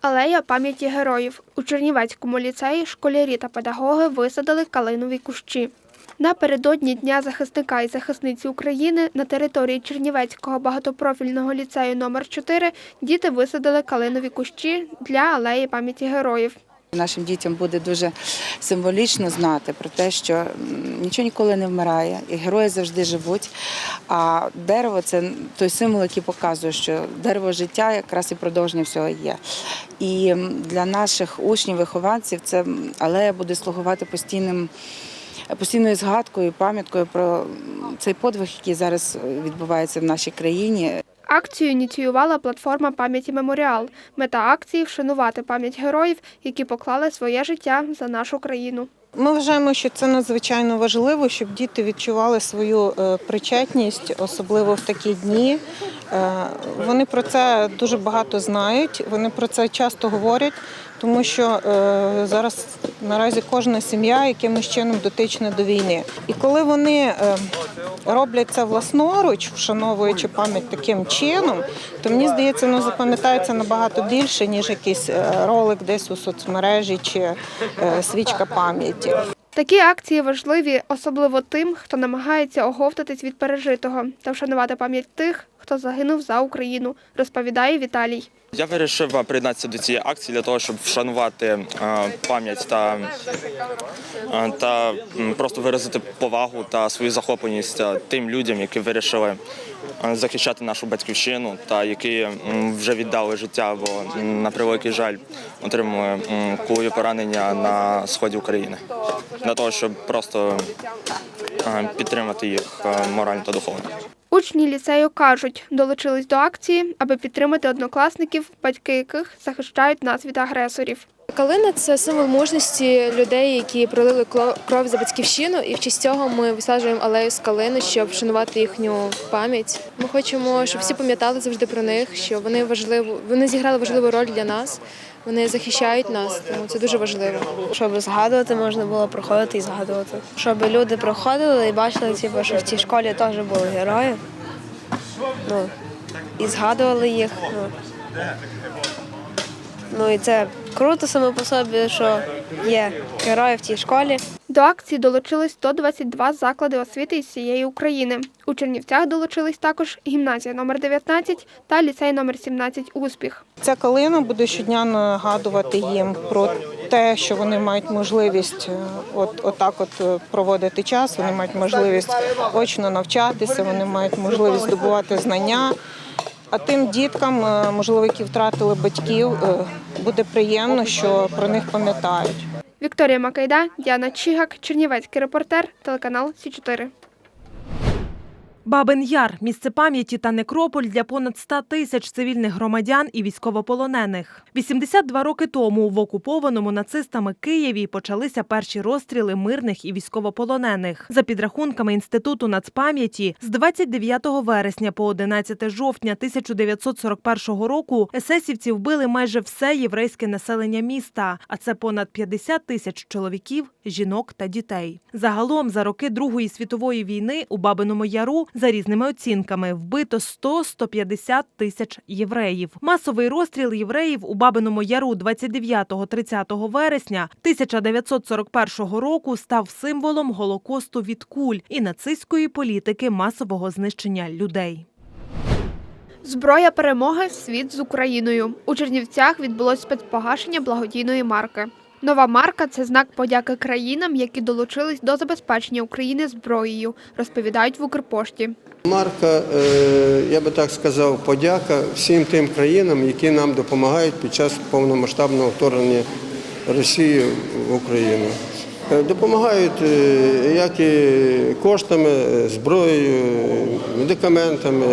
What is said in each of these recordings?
Алея пам'яті героїв. У Чернівецькому ліцеї школярі та педагоги висадили калинові кущі. Напередодні Дня захисника і захисниці України на території Чернівецького багатопрофільного ліцею номер 4 діти висадили калинові кущі для алеї пам'яті героїв. Нашим дітям буде дуже символічно знати про те, що нічого ніколи не вмирає, і герої завжди живуть. А дерево це той символ, який показує, що дерево життя якраз і продовження всього є. І для наших учнів, вихованців, це алея буде слугувати постійним. Постійною згадкою, пам'яткою про цей подвиг, який зараз відбувається в нашій країні. Акцію ініціювала платформа пам'яті Меморіал. Мета акції вшанувати пам'ять героїв, які поклали своє життя за нашу країну. Ми вважаємо, що це надзвичайно важливо, щоб діти відчували свою е, причетність, особливо в такі дні. Е, Вони про це дуже багато знають, вони про це часто говорять, тому що е, зараз наразі кожна сім'я якимось чином дотична до війни. І коли вони роблять це власноруч, вшановуючи пам'ять таким чином, то мені здається, ну запам'ятається набагато більше, ніж якийсь е, ролик десь у соцмережі чи е, свічка пам'яті. Такі акції важливі, особливо тим, хто намагається оговтатись від пережитого та вшанувати пам'ять тих, хто загинув за Україну, розповідає Віталій. Я вирішив приєднатися до цієї акції для того, щоб вшанувати е, пам'ять та, е, та просто виразити повагу та свою захопленість е, тим людям, які вирішили е, захищати нашу батьківщину та які вже віддали життя, бо на превеликий жаль отримали кулові поранення на сході України. Для того, щоб просто е, підтримати їх е, морально та духовно. Учні ліцею кажуть, долучились до акції, аби підтримати однокласників, батьки яких захищають нас від агресорів. Калина це символ мужності людей, які пролили кров за батьківщину, і в честь цього ми висаджуємо алею з калини, щоб вшанувати їхню пам'ять. Ми хочемо, щоб всі пам'ятали завжди про них, що вони важливо, вони зіграли важливу роль для нас. Вони захищають нас, тому це дуже важливо. Щоб згадувати, можна було проходити і згадувати. Щоб люди проходили і бачили, типу, що в цій школі теж були герої. Ну, і згадували їх. Ну, ну і це круто саме по собі, що є герої в цій школі. До акції долучились 122 заклади освіти із всієї України. У Чернівцях долучились також гімназія номер 19 та ліцей номер 17 Успіх. Ця калина буде щодня нагадувати їм про те, що вони мають можливість е, от, отак от е, проводити час, вони мають можливість очно навчатися, вони мають можливість здобувати знання. А тим діткам, е, можливо, які втратили батьків, буде приємно, що про них пам'ятають. Вікторія Макайда, Діана Чігак, Чернівецький репортер, телеканал Сі 4 Бабин Яр місце пам'яті та некрополь для понад 100 тисяч цивільних громадян і військовополонених. 82 роки тому в окупованому нацистами Києві почалися перші розстріли мирних і військовополонених. За підрахунками інституту нацпам'яті, з 29 вересня по 11 жовтня 1941 року есесівці вбили майже все єврейське населення міста, а це понад 50 тисяч чоловіків, жінок та дітей. Загалом за роки Другої світової війни у Бабиному Яру за різними оцінками вбито 100-150 тисяч євреїв. Масовий розстріл євреїв у Бабиному Яру 29-30 вересня 1941 року став символом голокосту від куль і нацистської політики масового знищення людей. Зброя перемоги світ з Україною. У Чернівцях відбулось спецпогашення благодійної марки. Нова марка це знак подяки країнам, які долучились до забезпечення України зброєю, розповідають в Укрпошті. Марка, е, я би так сказав, подяка всім тим країнам, які нам допомагають під час повномасштабного вторгнення Росії в Україну. Е, Допомагають е, як і коштами, зброєю, медикаментами.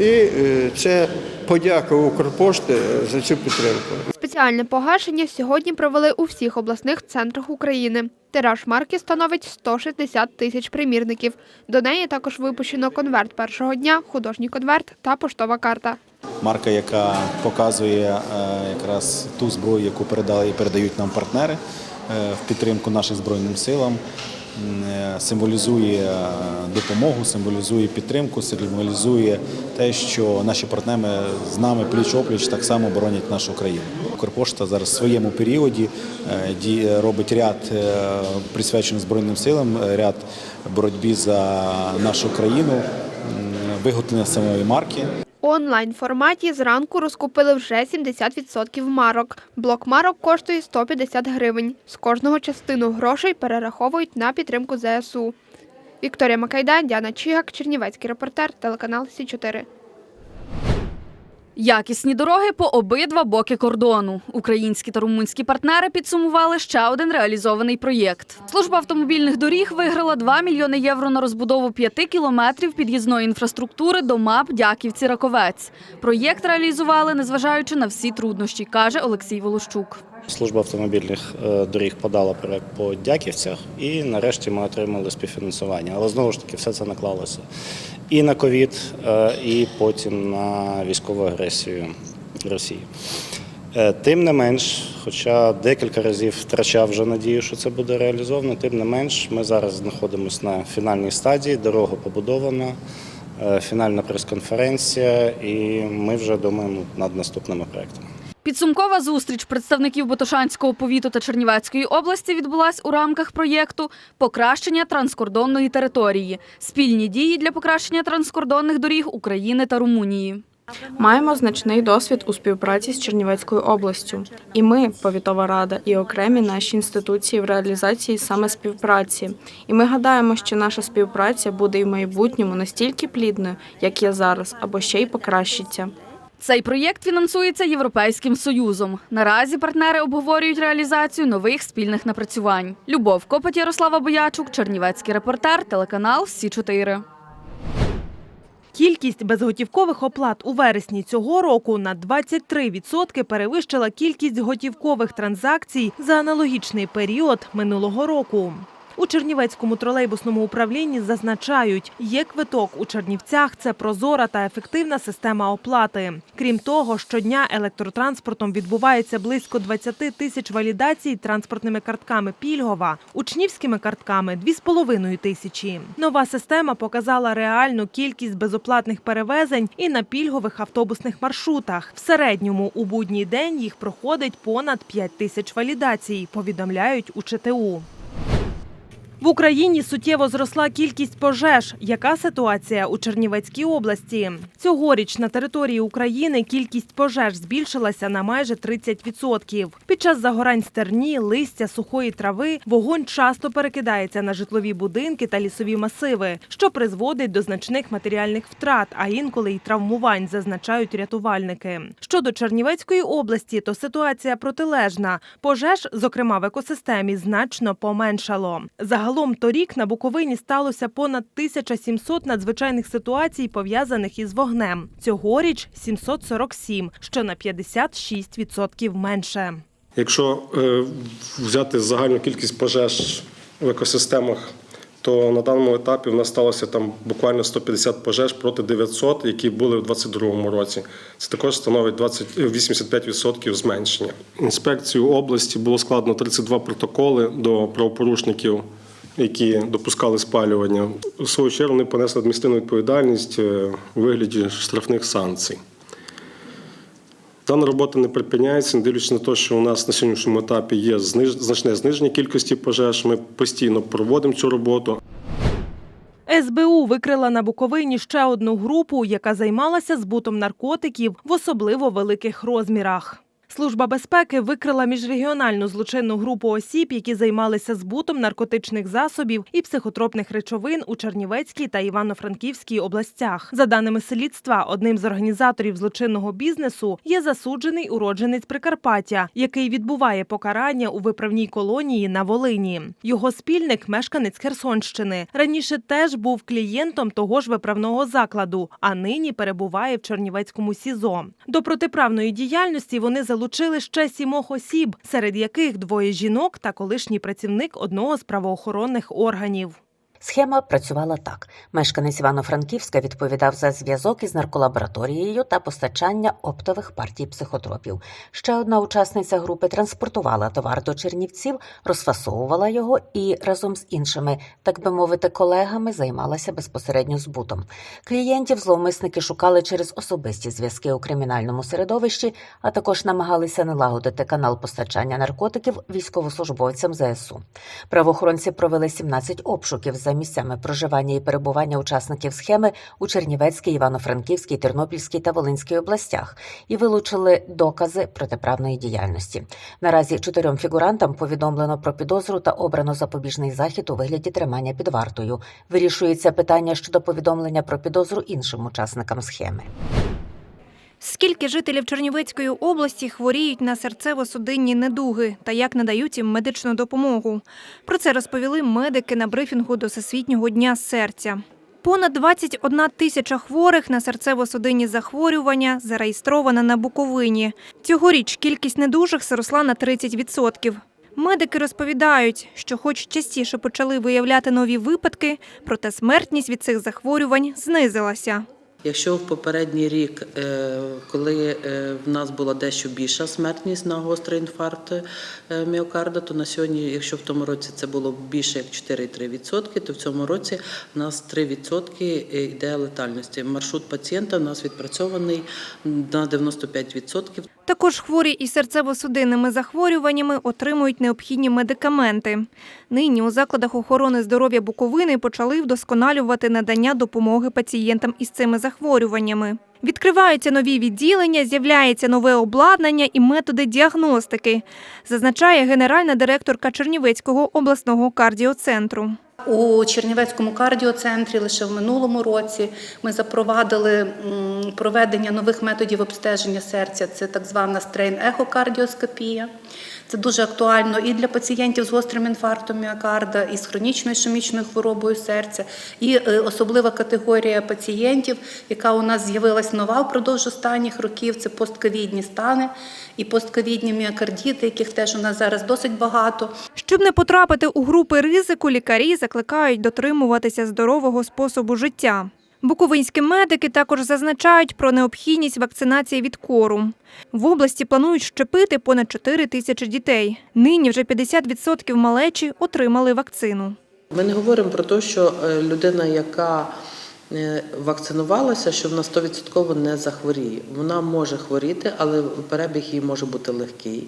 І це подяка Укрпошти за цю підтримку. Спеціальне погашення сьогодні провели у всіх обласних центрах України. Тираж марки становить 160 тисяч примірників. До неї також випущено конверт першого дня, художній конверт та поштова карта. марка, яка показує е, якраз ту зброю, яку передали і передають нам партнери е, в підтримку нашим збройним силам. Е, Символізує е, допомогу, символізує підтримку, символізує те, що наші партнери з нами пліч опліч так само боронять нашу країну. Укрпошта зараз в своєму періоді е, робить ряд присвячений Збройним силам, ряд боротьбі за нашу країну, виготовлення самої марки. У онлайн-форматі зранку розкупили вже 70% марок. Блок марок коштує 150 гривень. З кожного частину грошей перераховують на підтримку ЗСУ. Вікторія Макайда, Діана Чігак, Чернівецький репортер, телеканал Сі 4 Якісні дороги по обидва боки кордону. Українські та румунські партнери підсумували ще один реалізований проєкт. Служба автомобільних доріг виграла 2 мільйони євро на розбудову 5 кілометрів під'їзної інфраструктури до МАП Дяківці-Раковець. Проєкт реалізували, незважаючи на всі труднощі, каже Олексій Волощук. Служба автомобільних е, доріг подала проект по Дяківцях, і нарешті ми отримали співфінансування. Але знову ж таки, все це наклалося і на ковід, е, і потім на військову агресію Росії. Е, Тим не менш, хоча декілька разів втрачав вже надію, що це буде реалізовано, тим не менш, ми зараз знаходимося на фінальній стадії, дорога побудована, фінальна прес-конференція, і ми вже думаємо над наступними проектами. Підсумкова зустріч представників Ботошанського повіту та Чернівецької області відбулась у рамках проєкту Покращення транскордонної території. Спільні дії для покращення транскордонних доріг України та Румунії. Маємо значний досвід у співпраці з Чернівецькою областю. І ми, повітова рада, і окремі наші інституції в реалізації саме співпраці. І ми гадаємо, що наша співпраця буде і в майбутньому настільки плідною, як є зараз, або ще й покращиться. Цей проєкт фінансується Європейським Союзом. Наразі партнери обговорюють реалізацію нових спільних напрацювань. Любов Копоть, Ярослава Боячук, Чернівецький репортер, телеканал Сі 4 Кількість безготівкових оплат у вересні цього року на 23% перевищила кількість готівкових транзакцій за аналогічний період минулого року. У Чернівецькому тролейбусному управлінні зазначають, є квиток у Чернівцях це прозора та ефективна система оплати. Крім того, щодня електротранспортом відбувається близько 20 тисяч валідацій транспортними картками пільгова, учнівськими картками 2,5 тисячі. Нова система показала реальну кількість безоплатних перевезень і на пільгових автобусних маршрутах. В середньому у будній день їх проходить понад 5 тисяч валідацій, повідомляють у ЧТУ. В Україні суттєво зросла кількість пожеж. Яка ситуація у Чернівецькій області? Цьогоріч на території України кількість пожеж збільшилася на майже 30%. Під час загорань стерні, листя, сухої трави вогонь часто перекидається на житлові будинки та лісові масиви, що призводить до значних матеріальних втрат, а інколи й травмувань, зазначають рятувальники. Щодо Чернівецької області, то ситуація протилежна. Пожеж, зокрема в екосистемі, значно поменшало. Загалом торік на Буковині сталося понад 1700 надзвичайних ситуацій, пов'язаних із вогнем. Цьогоріч 747, що на 56% менше. Якщо е, взяти загальну кількість пожеж в екосистемах, то на даному етапі в нас сталося там буквально 150 пожеж проти 900, які були в 2022 році. Це також становить 20, е, 85% зменшення. Інспекцію області було складено 32 протоколи до правопорушників, які допускали спалювання. У свою чергу вони понесли адміністративну відповідальність е, у вигляді штрафних санкцій. Дана робота не припиняється, не дивлячись на те, що у нас на сьогоднішньому етапі є значне зниження кількості пожеж. Ми постійно проводимо цю роботу. СБУ викрила на Буковині ще одну групу, яка займалася збутом наркотиків в особливо великих розмірах. Служба безпеки викрила міжрегіональну злочинну групу осіб, які займалися збутом наркотичних засобів і психотропних речовин у Чернівецькій та Івано-Франківській областях. За даними слідства, одним з організаторів злочинного бізнесу є засуджений уродженець Прикарпаття, який відбуває покарання у виправній колонії на Волині. Його спільник мешканець Херсонщини. Раніше теж був клієнтом того ж виправного закладу, а нині перебуває в Чернівецькому СІЗО. До протиправної діяльності вони залучили ще сімох осіб, серед яких двоє жінок та колишній працівник одного з правоохоронних органів. Схема працювала так: мешканець Івано-Франківська відповідав за зв'язок із нарколабораторією та постачання оптових партій психотропів. Ще одна учасниця групи транспортувала товар до Чернівців, розфасовувала його і разом з іншими, так би мовити, колегами займалася безпосередньо збутом. Клієнтів зловмисники шукали через особисті зв'язки у кримінальному середовищі, а також намагалися налагодити канал постачання наркотиків військовослужбовцям ЗСУ. Правоохоронці провели 17 обшуків за місцями проживання і перебування учасників схеми у Чернівецькій, Івано-Франківській, Тернопільській та Волинській областях і вилучили докази протиправної діяльності. Наразі чотирьом фігурантам повідомлено про підозру та обрано запобіжний захід у вигляді тримання під вартою. Вирішується питання щодо повідомлення про підозру іншим учасникам схеми. Скільки жителів Чернівецької області хворіють на серцево-судинні недуги та як надають їм медичну допомогу? Про це розповіли медики на брифінгу до Всесвітнього дня серця. Понад 21 тисяча хворих на серцево-судинні захворювання зареєстрована на Буковині. Цьогоріч кількість недужих зросла на 30%. Медики розповідають, що хоч частіше почали виявляти нові випадки, проте смертність від цих захворювань знизилася. Якщо в попередній рік, е, коли е, в нас була дещо більша смертність на гострий інфаркт е, міокарда, то на сьогодні, якщо в тому році це було більше як 4,3%, то в цьому році у нас 3% йде летальності. Маршрут пацієнта у нас відпрацьований на 95%. Також хворі із серцево-судинними захворюваннями отримують необхідні медикаменти. Нині у закладах охорони здоров'я Буковини почали вдосконалювати надання допомоги пацієнтам із цими захворюваннями. Відкриваються нові відділення, з'являється нове обладнання і методи діагностики, зазначає генеральна директорка Чернівецького обласного кардіоцентру. У Чернівецькому кардіоцентрі лише в минулому році ми запровадили проведення нових методів обстеження серця. Це так звана стрейн-ехокардіоскопія. Це дуже актуально і для пацієнтів з гострим інфарктом міокарда, і з хронічною ішемічною хворобою серця, і е, особлива категорія пацієнтів, яка у нас з'явилась нова впродовж останніх років. Це постковідні стани і постковідні міокардіти, яких теж у нас зараз досить багато. Щоб не потрапити у групи ризику, лікарі закликають дотримуватися здорового способу життя. Буковинські медики також зазначають про необхідність вакцинації від кору. В області планують щепити понад 4 тисячі дітей. Нині вже 50% малечі отримали вакцину. Ми не говоримо про те, що е, людина, яка вакцинувалася, що вона 100% не захворіє. Вона може хворіти, але перебіг її може бути легкий.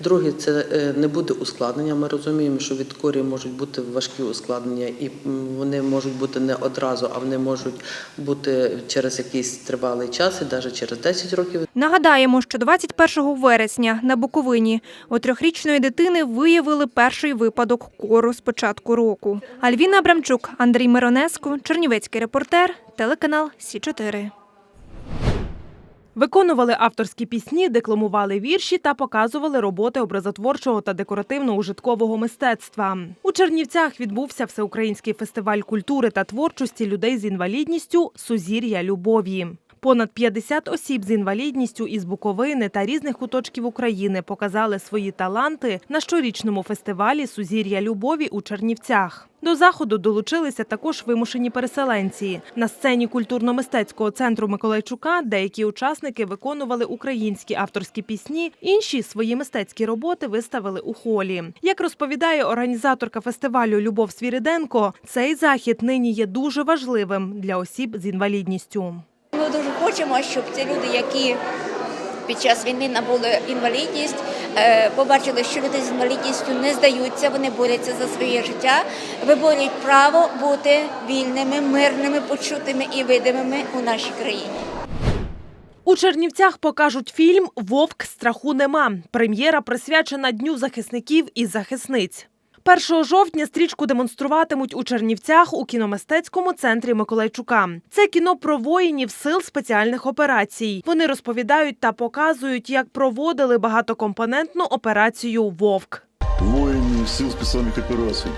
Друге, це е, не буде ускладнення. Ми розуміємо, що від корі можуть бути важкі ускладнення, і вони можуть бути не одразу, а вони можуть бути через якийсь тривалий час, і навіть через 10 років. Нагадаємо, що 21 вересня на Буковині у трьохрічної дитини виявили перший випадок кору з початку року. Альвіна Абрамчук, Андрій Миронеско, Чернівецький репортер, телеканал Сі 4 Виконували авторські пісні, декламували вірші та показували роботи образотворчого та декоративно-ужиткового мистецтва. У Чернівцях відбувся всеукраїнський фестиваль культури та творчості людей з інвалідністю Сузір'я любові. Понад 50 осіб з інвалідністю із Буковини та різних куточків України показали свої таланти на щорічному фестивалі Сузір'я любові у Чернівцях. До заходу долучилися також вимушені переселенці. На сцені культурно-мистецького центру Миколайчука деякі учасники виконували українські авторські пісні, інші свої мистецькі роботи виставили у холі. Як розповідає організаторка фестивалю Любов Свіриденко, цей захід нині є дуже важливим для осіб з інвалідністю. Хочемо, щоб ці люди, які під час війни набули інвалідність, е, побачили, що люди з інвалідністю не здаються, вони борються за своє життя, виборюють право бути вільними, мирними, почутими і видимими у нашій країні. У Чернівцях покажуть фільм Вовк страху нема. Прем'єра присвячена Дню захисників і захисниць. 1 жовтня стрічку демонструватимуть у Чернівцях у кіномистецькому центрі Миколайчука. Це кіно про воїнів сил спеціальних операцій. Вони розповідають та показують, як проводили багатокомпонентну операцію Вовк. Воїнів сил спеціальних операцій,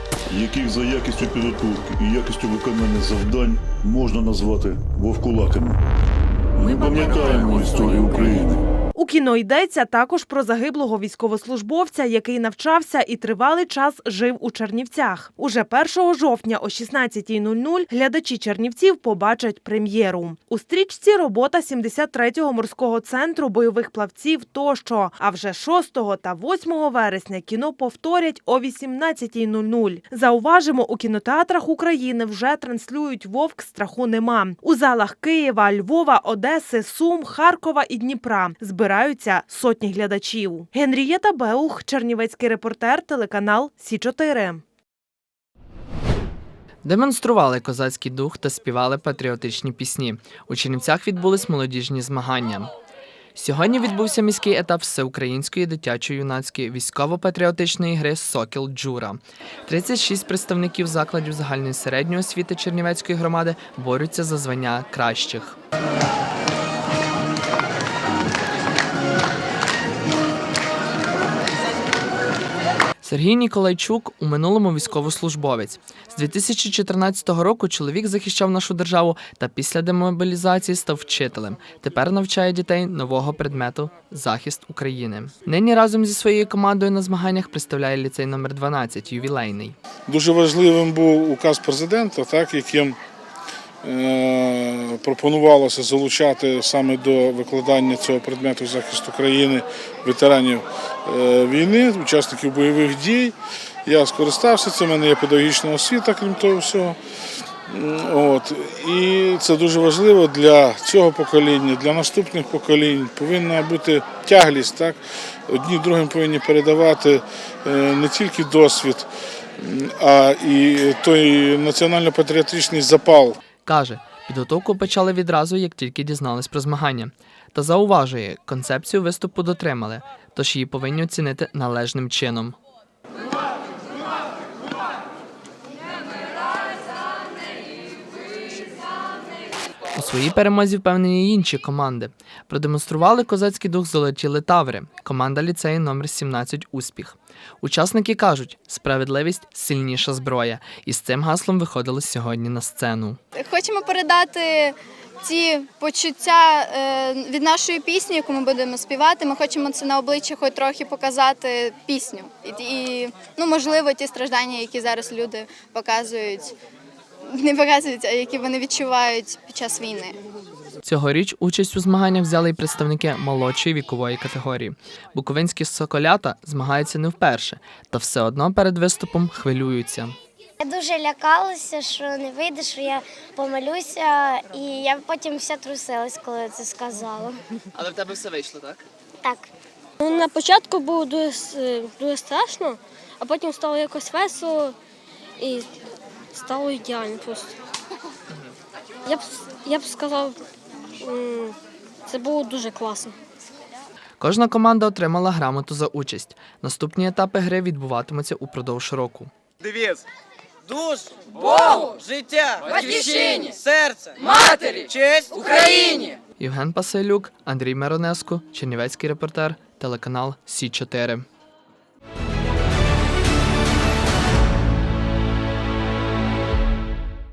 яких за якістю підготовки і якістю виконання завдань можна назвати вовкулаками. Ми пам'ятаємо історію України. У кіно йдеться також про загиблого військовослужбовця, який навчався і тривалий час жив у Чернівцях. Уже 1 жовтня о 16.00 глядачі Чернівців побачать прем'єру. У стрічці робота 73-го морського центру бойових плавців тощо. А вже 6 та 8 вересня кіно повторять о 18.00. Зауважимо, у кінотеатрах України вже транслюють Вовк страху нема. У залах Києва, Львова, Одеси, Сум, Харкова і Дніпра збираються сотні глядачів. Генрієта Беух, Чернівецький репортер, телеканал Сі 4 Демонстрували козацький дух та співали патріотичні пісні. У Чернівцях відбулись молодіжні змагання. Сьогодні відбувся міський етап всеукраїнської дитячо-юнацької військово-патріотичної гри Сокіл Джура. 36 представників закладів загальної середньої освіти Чернівецької громади борються за звання кращих. Сергій Ніколайчук у минулому військовослужбовець. З 2014 року чоловік захищав нашу державу та після демобілізації став вчителем. Тепер навчає дітей нового предмету захист України. Нині разом зі своєю командою на змаганнях представляє ліцей номер 12 ювілейний. Дуже важливим був указ президента, так, яким пропонувалося залучати саме до викладання цього предмету захисту країни ветеранів е, війни, учасників бойових дій. Я скористався цим, у мене є педагогічна освіта, крім того всього. От. І це дуже важливо для цього покоління, для наступних поколінь. Повинна бути тяглість. Так? Одні другим повинні передавати е, не тільки досвід, а і той національно-патріотичний запал. Каже, підготовку почали відразу, як тільки дізнались про змагання. Та зауважує, концепцію виступу дотримали, тож її повинні оцінити належним чином. У своїй перемозі впевнені інші команди. Продемонстрували козацький дух золоті литаври, команда ліцею номер 17 Успіх. Учасники кажуть, справедливість сильніша зброя, і з цим гаслом виходили сьогодні на сцену. Хочемо передати ті почуття е, від нашої пісні, яку ми будемо співати. Ми хочемо це на обличчя хоч трохи показати пісню. І ну, можливо, ті страждання, які зараз люди показують, не показують, а які вони відчувають під час війни. Цьогоріч участь у змаганнях взяли й представники молодшої вікової категорії. Буковинські соколята змагаються не вперше, та все одно перед виступом хвилюються. Я дуже лякалася, що не вийде, що я помилюся, і я потім вся трусилась, коли це сказала. Але в тебе все вийшло, так? Так. Ну, на початку було дуже, дуже страшно, а потім стало якось весело і стало ідеально просто. Я б, я б сказав, це було дуже класно. Кожна команда отримала грамоту за участь. Наступні етапи гри відбуватимуться упродовж року. Девіз. Душ, Богу, життя, батьківщині, серце, матері, честь Україні. Євген Пасилюк, Андрій Миронеско, Чернівецький репортер, телеканал Сі 4